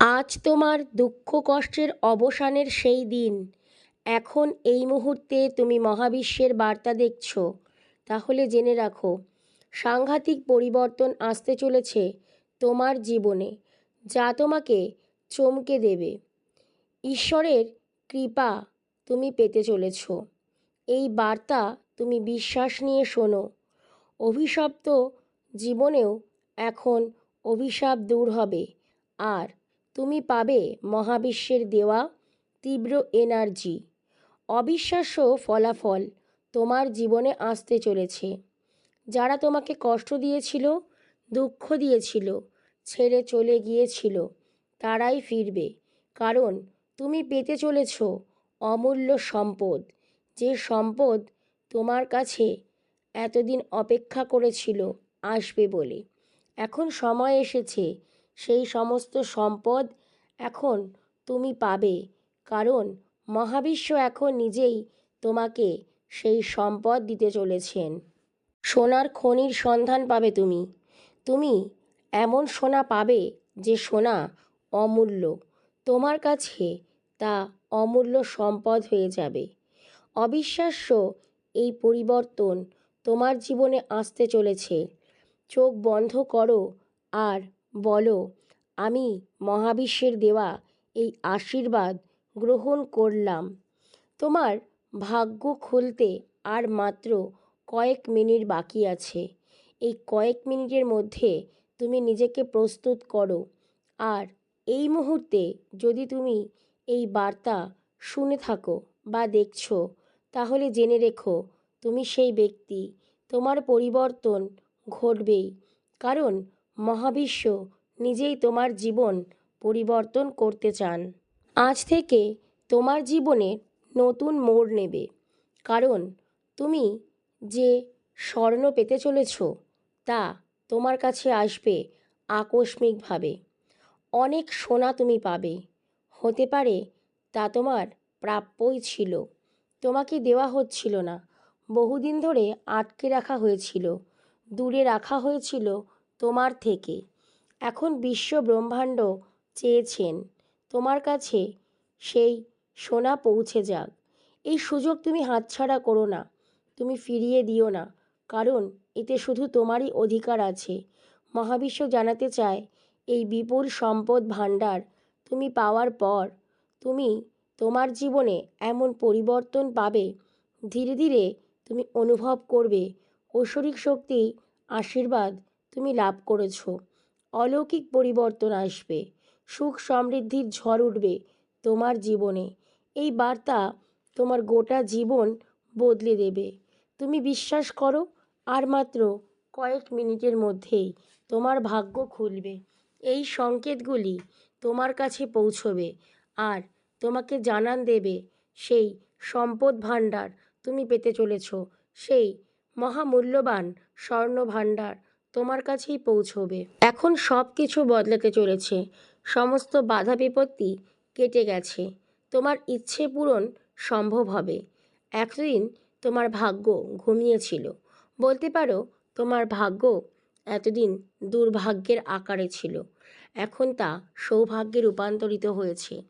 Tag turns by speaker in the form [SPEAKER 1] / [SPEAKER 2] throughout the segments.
[SPEAKER 1] আজ তোমার দুঃখ কষ্টের অবসানের সেই দিন। এখন এই মুহূর্তে তুমি মহাবিশ্বের বার্তা দেখছ। তাহলে জেনে রাখো, সাংঘাতিক পরিবর্তন আসতে চলেছে তোমার জীবনে, যা তোমাকে চমকে দেবে। ঈশ্বরের কৃপা তুমি পেতে চলেছ। এই বার্তা তুমি বিশ্বাস নিয়ে শোনো। অভিশপ্ত জীবনেও এখন অভিশাপ দূর হবে। আর তুমি পাবে মহাবিশ্বের দেওয়া তীব্র এনার্জি। অবিশ্বাস্য ফলাফল তোমার জীবনে আসতে চলেছে। যারা তোমাকে কষ্ট দিয়েছিল, দুঃখ দিয়েছিল, ছেড়ে চলে গিয়েছিল, তারাই ফিরবে। কারণ তুমি পেতে চলেছ অমূল্য সম্পদ। যে সম্পদ তোমার কাছে এতদিন অপেক্ষা করেছিল আসবে বলে। এখন সময় এসেছে সেই সমস্ত সম্পদ এখন তুমি পাবে। কারণ মহাবিশ্ব এখন নিজেই তোমাকে সেই সম্পদ দিতে চলেছেন। সোনার খনির সন্ধান পাবে তুমি। তুমি এমন সোনা পাবে যে সোনা অমূল্য। তোমার কাছে তা অমূল্য সম্পদ হয়ে যাবে। অবিশ্বাস্য এই পরিবর্তন তোমার জীবনে আসতে চলেছে। চোখ বন্ধ করো আর বলো, আমি মহাবিশ্বের দেওয়া এই আশীর্বাদ গ্রহণ করলাম। তোমার ভাগ্য খুলতে আর মাত্র কয়েক মিনিট বাকি আছে। এই কয়েক মিনিটের মধ্যে তুমি নিজেকে প্রস্তুত করো। আর এই মুহূর্তে যদি তুমি এই বার্তা শুনে থাকো বা দেখছ, তাহলে জেনে রেখো, তুমি সেই ব্যক্তি। তোমার পরিবর্তন ঘটবেই। কারণ মহাবিশ্ব নিজেই তোমার জীবন পরিবর্তন করতে চান। আজ থেকে তোমার জীবনে নতুন মোড় নেবে। কারণ তুমি যে স্বর্ণ পেতে চলেছ, তা তোমার কাছে আসবে আকস্মিকভাবে। অনেক সোনা তুমি পাবে। হতে পারে তা তোমার প্রাপ্যই ছিল। তোমাকে দেওয়া হচ্ছিল না। বহুদিন ধরে আটকে রাখা হয়েছিল। দূরে রাখা হয়েছিল তোমার থেকে। এখন বিশ্ব ব্রহ্মাণ্ড চেয়েছেন। তোমার কাছে সেই সোনা পৌঁছে যাক। এই সুযোগ তুমি হাতছাড়া করো না। তুমি ফিরিয়ে দিও না। কারণ এতে শুধু তোমারই অধিকার আছে। মহাবিশ্ব জানাতে চায়, এই বিপুল সম্পদ ভাণ্ডার তুমি পাওয়ার পর তুমি তোমার জীবনে এমন পরিবর্তন পাবে। ধীরে ধীরে তুমি অনুভব করবে। ঐশ্বরিক শক্তি, আশীর্বাদ তুমি লাভ করেছ। অলৌকিক পরিবর্তন আসবে। সুখ সমৃদ্ধির ঝড় উঠবে তোমার জীবনে। এই বার্তা তোমার গোটা জীবন বদলে দেবে। তুমি বিশ্বাস করো, আর মাত্র কয়েক মিনিটের মধ্যেই তোমার ভাগ্য খুলবে। এই সংকেতগুলি তোমার কাছে পৌঁছবে, আর তোমাকে জানান দেবে, সেই সম্পদ ভাণ্ডার তুমি পেতে চলেছ, সেই মহামূল্যবান স্বর্ণ ভাণ্ডার তোমার কাছেই পৌঁছবে। এখন সব কিছু বদলাতে চলেছে। সমস্ত বাধা বিপত্তি কেটে গেছে। তোমার ইচ্ছে পূরণ সম্ভব হবে। এতদিন তোমার ভাগ্য ঘুমিয়েছিল। বলতে পারো, তোমার ভাগ্য এতদিন দুর্ভাগ্যের আকারে ছিল। এখন তা সৌভাগ্যে রূপান্তরিত হয়েছে।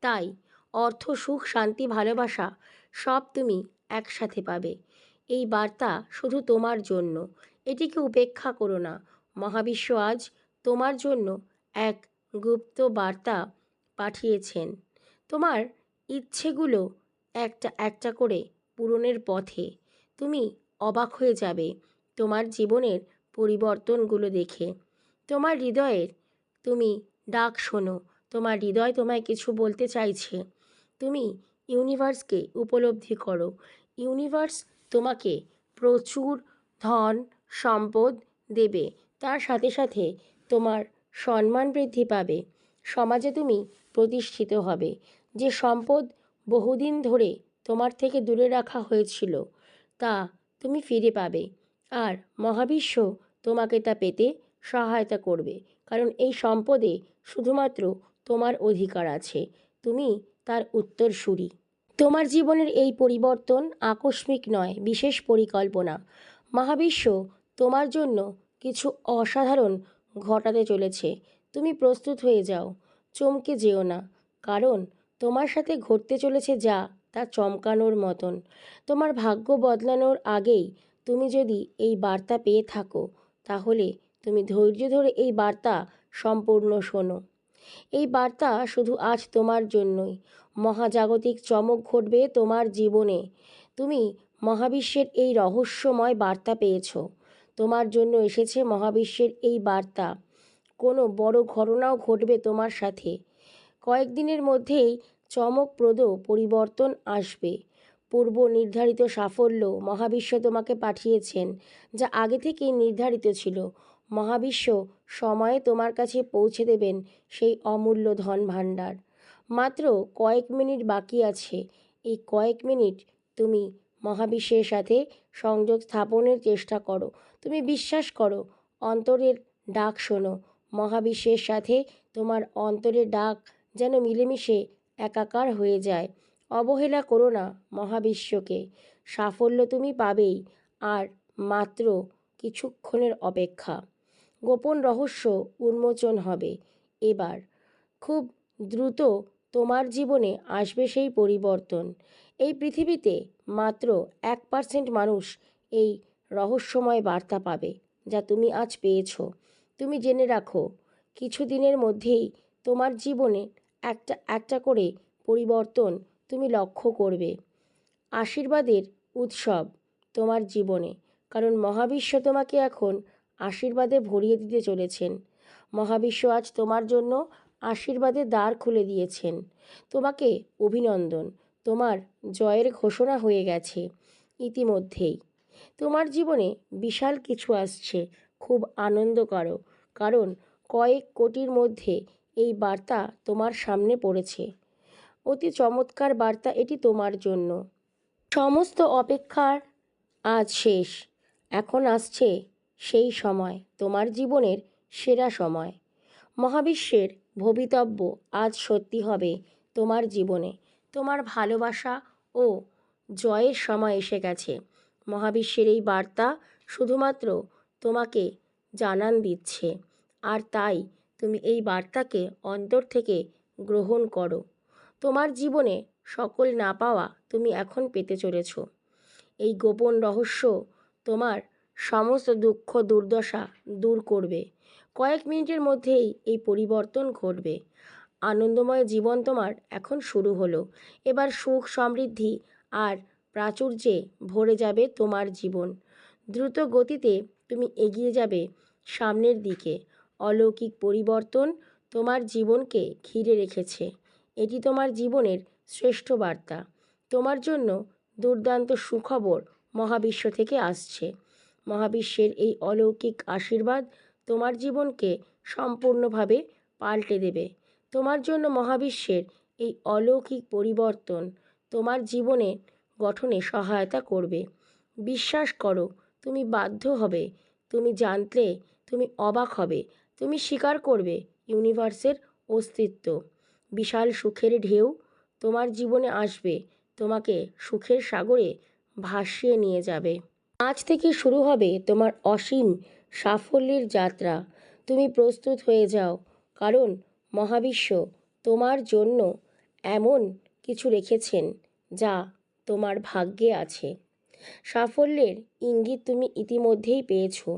[SPEAKER 1] তাই অর্থ, সুখ, শান্তি, ভালোবাসা সব তুমি একসাথে পাবে। এই বার্তা শুধু তোমার জন্য। এটিকে উপেক্ষা করো না। মহাবিশ্ব আজ তোমার জন্য এক গুপ্ত বার্তা পাঠিয়েছেন। তোমার ইচ্ছেগুলো একটা একটা করে পূরণের পথে। তুমি অবাক হয়ে যাবে তোমার জীবনের পরিবর্তনগুলো দেখে। তোমার হৃদয়ের, তুমি ডাক শোনো। তোমার হৃদয় তোমায় কিছু বলতে চাইছে। তুমি ইউনিভার্সকে উপলব্ধি করো। ইউনিভার্স তোমাকে প্রচুর ধন, সম্পদ দেবে। তার সাথে সাথে তোমার সম্মান বৃদ্ধি পাবে। সমাজে তুমি প্রতিষ্ঠিত হবে। যে সম্পদ বহুদিন ধরে তোমার থেকে দূরে রাখা হয়েছিল, তা তুমি ফিরে পাবে। আর মহাবিশ্ব তোমাকে তা পেতে সহায়তা করবে। কারণ এই সম্পদে শুধুমাত্র তোমার অধিকার আছে। তুমি তার উত্তরসূরি। তোমার জীবনের এই পরিবর্তন আকস্মিক নয়, বিশেষ পরিকল্পনা। মহাবিশ্ব, তোমার জন্য কিছু অসাধারণ ঘটাতে চলেছে। তুমি প্রস্তুত হয়ে যাও, চমকে যেও না, কারণ তোমার সাথে ঘটতে চলেছে যা, তা চমকানোর মতন। তোমার ভাগ্য বদলানোর আগেই তুমি যদি এই বার্তা পেয়ে থাকো, তাহলে তুমি ধৈর্য ধরে এই বার্তা সম্পূর্ণ শোনো। এই বার্তা শুধু আজ তোমার জন্যই মহাজাগতিক চমক ঘটবে তোমার জীবনে। তুমি মহাবিশ্বের এই রহস্যময় বার্তা পেয়েছ। তোমার জন্য এসেছে মহাবিশ্বের এই বার্তা। কোনো বড় ঘটনাও ঘটবে তোমার সাথে। কয়েকদিনের মধ্যেই চমকপ্রদ পরিবর্তন আসবে। পূর্ব নির্ধারিত সাফল্য মহাবিশ্ব তোমাকে পাঠিয়েছেন, যা আগে থেকেই নির্ধারিত ছিল। মহাবিশ্ব সময়ে তোমার কাছে পৌঁছে দেবেন সেই অমূল্য ধন ভাণ্ডার মাত্র কয়েক মিনিট বাকি আছে। এই কয়েক মিনিট তুমি মহাবিশ্বের সাথে সংযোগ স্থাপনের চেষ্টা করো। তুমি বিশ্বাস করো, অন্তরের ডাক শোনো। মহাবিশ্বের সাথে তোমার অন্তরের ডাক যেন মিলেমিশে একাকার হয়ে যায়। অবহেলা করো না মহাবিশ্বকে। সাফল্য তুমি পাবেই, আর মাত্র কিছুক্ষণের অপেক্ষা। গোপন রহস্য উন্মোচন হবে। এবার খুব দ্রুত তোমার জীবনে আসবে সেই পরিবর্তন। এই পৃথিবীতে মাত্র এক পার্সেন্ট মানুষ এই রহস্যময় বার্তা পাবে, যা তুমি আজ পেয়েছ। তুমি জেনে রাখো কিছু দিনের মধ্যেই তোমার জীবনে একটা একটা করে পরিবর্তন তুমি লক্ষ্য করবে। আশীর্বাদের উৎসব তোমার জীবনে, কারণ মহাবিশ্ব তোমাকে এখন আশীর্বাদে ভরিয়ে দিতে চলেছেন। মহাবিশ্ব আজ তোমার জন্য আশীর্বাদের দ্বার খুলে দিয়েছেন। তোমাকে অভিনন্দন, তোমার জয়ের ঘোষণা হয়ে গেছে ইতিমধ্যেই। তোমার জীবনে বিশাল কিছু আসছে, খুব আনন্দ করো, কারণ কয়েক কোটির মধ্যে এই বার্তা তোমার সামনে পড়েছে। অতি চমৎকার বার্তা এটি তোমার জন্য। সমস্ত অপেক্ষার আজ শেষ, এখন আসছে সেই সময়, তোমার জীবনের সেরা সময়। মহাবিশ্বের ভবিতব্য আজ সত্যি হবে তোমার জীবনে। তোমার ভালোবাসা ও জয়ের সময় এসে গেছে। মহাবিশ্বের এই বার্তা শুধুমাত্র তোমাকে জানান দিচ্ছে। আর তাই তুমি এই বার্তাকে অন্তর থেকে গ্রহণ করো। তোমার জীবনে সকল না পাওয়া তুমি এখন পেতে চলেছ। এই গোপন রহস্য তোমার সমস্ত দুঃখ দুর্দশা দূর করবে। কয়েক মিনিটের মধ্যেই এই পরিবর্তন ঘটবে। আনন্দময় জীবন তোমার এখন শুরু হলো। এবার সুখ সমৃদ্ধি আর প্রাচুর্যে ভরে যাবে তোমার জীবন। দ্রুত গতিতে তুমি এগিয়ে যাবে সামনের দিকে। অলৌকিক পরিবর্তন তোমার জীবনকে ঘিরে রেখেছে। এটি তোমার জীবনের শ্রেষ্ঠ বার্তা। তোমার জন্য দুর্দান্ত সুখবর মহাবিশ্ব থেকে আসছে। মহাবিশ্বের এই অলৌকিক আশীর্বাদ তোমার জীবনকে সম্পূর্ণভাবে পাল্টে দেবে। তোমার জন্য মহাবিশ্বের এই অলৌকিক পরিবর্তন তোমার জীবনে গঠনে সহায়তা করবে। বিশ্বাস করো, তুমি বাধ্য হবে। তুমি জানলে তুমি অবাক হবে। তুমি স্বীকার করবে ইউনিভার্সের অস্তিত্ব। বিশাল সুখের ঢেউ তোমার জীবনে আসবে। তোমাকে সুখের সাগরে ভাসিয়ে নিয়ে যাবে। আজ থেকে শুরু হবে তোমার অসীম সাফল্যের যাত্রা। তুমি প্রস্তুত হয়ে যাও। কারণ মহাবিশ্ব তোমার জন্য এমন কিছু রেখেছেন যা তোমার ভাগ্যে আছে। সাফল্যের ইঙ্গিত তুমি ইতিমধ্যেই পেয়েছ।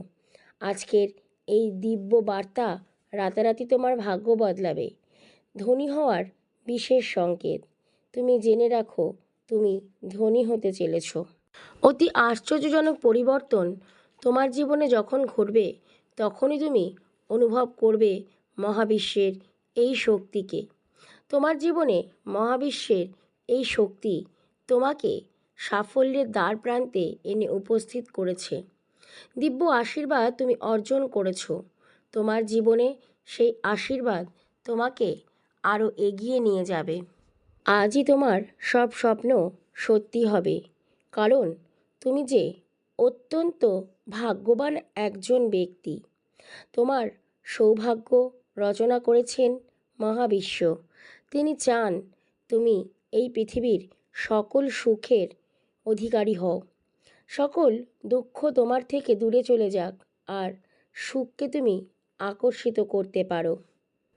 [SPEAKER 1] আজকের এই দিব্য বার্তা রাতারাতি তোমার ভাগ্য বদলাবে। ধনী হওয়ার বিশেষ সংকেত। তুমি জেনে রাখো, তুমি ধনী হতে চলেছ। অতি আশ্চর্যজনক পরিবর্তন তোমার জীবনে যখন ঘটবে, তখনই তুমি অনুভব করবে মহাবিশ্বের এই শক্তিকে। তোমার জীবনে মহাবিশ্বের এই শক্তি তোমাকে সাফল্যের দ্বার প্রান্তে এনে উপস্থিত করেছে। দিব্য আশীর্বাদ তুমি অর্জন করেছ। তোমার জীবনে সেই আশীর্বাদ তোমাকে আরও এগিয়ে নিয়ে যাবে। আজই তোমার সব স্বপ্ন সত্যি হবে। কারণ তুমি যে অত্যন্ত ভাগ্যবান একজন ব্যক্তি। তোমার সৌভাগ্য রচনা করেছেন মহাবিশ্ব। তিনি চান তুমি এই পৃথিবীর সকল সুখের অধিকারী হও। সকল দুঃখ তোমার থেকে দূরে চলে যাক আর সুখকে তুমি আকর্ষিত করতে পারো।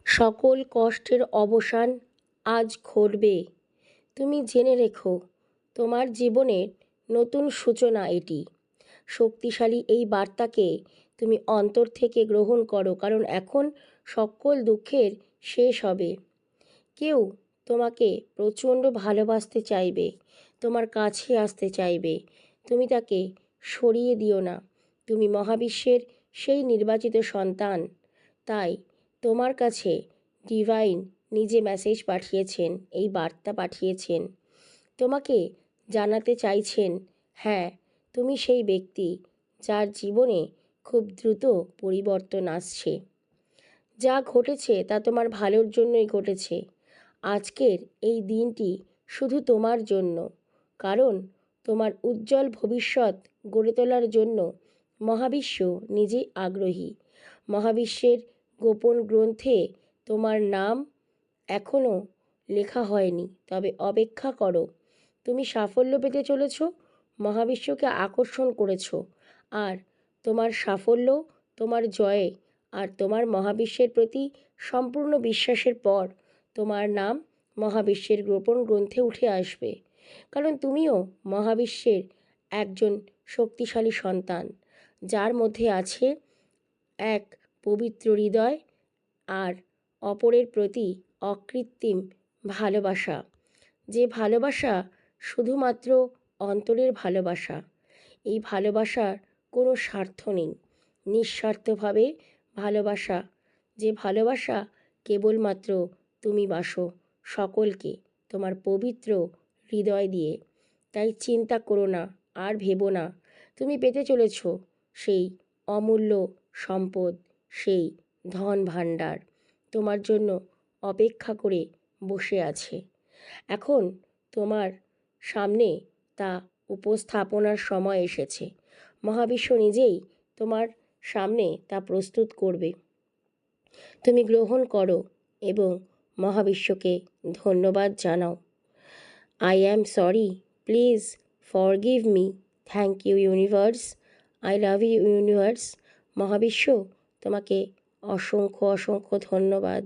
[SPEAKER 1] সকল কষ্টের অবসান আজ ঘটবে। তুমি জেনে রেখো, তোমার জীবনের নতুন সূচনা এটি। শক্তিশালী এই বার্তাকে তুমি অন্তর থেকে গ্রহণ করো, কারণ এখন সকল দুঃখের শেষ হবে। কেউ তোমাকে প্রচণ্ড ভালোবাসতে চাইবে, তোমার কাছে আসতে চাইবে, তুমি তাকে সরিয়ে দিও না। তুমি মহাবিশ্বের সেই নির্বাচিত সন্তান, তাই তোমার কাছে ডিভাইন নিজে মেসেজ পাঠিয়েছেন, এই বার্তা পাঠিয়েছেন। তোমাকে জানাতে চাইছেন হ্যাঁ তুমি সেই ব্যক্তি যার জীবনে খুব দ্রুত পরিবর্তন আসছে। যা ঘটেছে তা তোমার ভালোর জন্যই ঘটেছে। আজকের এই দিনটি শুধু তোমার জন্য, কারণ তোমার উজ্জ্বল ভবিষ্যৎ গড়ে তোলার জন্য মহাবিশ্ব নিজেই আগ্রহী। মহাবিশ্বের গোপন গ্রন্থে তোমার নাম এখনও লেখা হয়নি, তবে অপেক্ষা করো। তুমি সাফল্য পেতে চলেছ মহাবিশ্বকে আকর্ষণ করেছ। আর তোমার সাফল্য, তোমার জয়ে, আর তোমার মহাবিশ্বের প্রতি সম্পূর্ণ বিশ্বাসের পর তোমার নাম মহাবিশ্বের গোপন গ্রন্থে উঠে আসবে। কারণ তুমিও মহাবিশ্বের একজন শক্তিশালী সন্তান, যার মধ্যে আছে এক পবিত্র হৃদয় আর অপরের প্রতি অকৃত্রিম ভালোবাসা। যে ভালোবাসা শুধুমাত্র অন্তরের ভালোবাসা। এই ভালোবাসার কোনো স্বার্থ নেই। নিঃস্বার্থভাবে ভালোবাসা। যে ভালোবাসা কেবলমাত্র তুমি বাসো সকলকে, তোমার পবিত্র হৃদয় দিয়ে। তাই চিন্তা করো না, আর ভেবো না। তুমি পেতে চলেছ সেই অমূল্য সম্পদ, সেই ধন ভাণ্ডার। তোমার জন্য অপেক্ষা করে বসে আছে। এখন তোমার সামনে তা উপস্থাপনার সময় এসেছে। মহাবিশ্ব নিজেই তোমার সামনে তা প্রস্তুত করবে। তুমি গ্রহণ করো এবং মহাবিশ্বকে ধন্যবাদ জানাও। I am sorry please forgive me thank you universe I love you universe মহাবিশ্ব তোমাকে অসংখ্য অসংখ্য ধন্যবাদ।